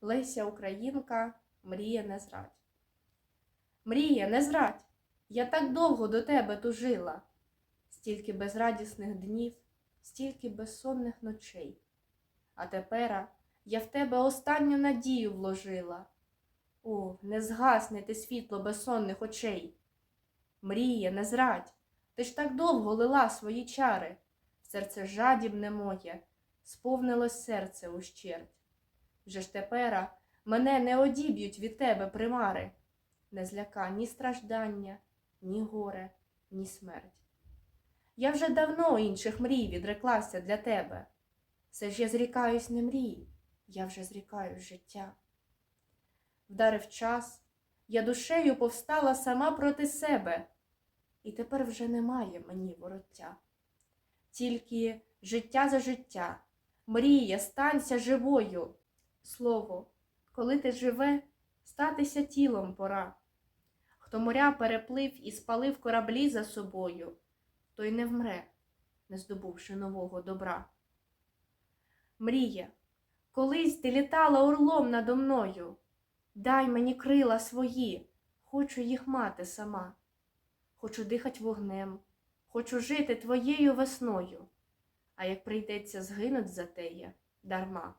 Леся Українка, мрія не зрадь. Мрія, не зрадь, я так довго до тебе тужила, стільки безрадісних днів, стільки безсонних ночей. А тепера я в тебе останню надію вложила. О, не згасне те світло безсонних очей. Мрія, не зрадь, ти ж так довго лила свої чари, серце жадібне моє, сповнилось серце ущерть. Вже ж тепера мене не одіб'ють від тебе примари, не зляка ні страждання, ні горе, ні смерть. Я вже давно інших мрій відреклася для тебе. Все ж я зрікаюсь не мрій, я вже зрікаюсь життя. Вдарив час, я душею повстала сама проти себе, і тепер вже немає мені вороття. Тільки життя за життя, мрія, станься живою. Слово, коли ти живе, статися тілом пора. Хто моря переплив і спалив кораблі за собою, той не вмре, не здобувши нового добра. Мрія, колись ти літала орлом надо мною. Дай мені крила свої, хочу їх мати сама. Хочу дихать вогнем, хочу жити твоєю весною, а як прийдеться згинуть за теє дарма.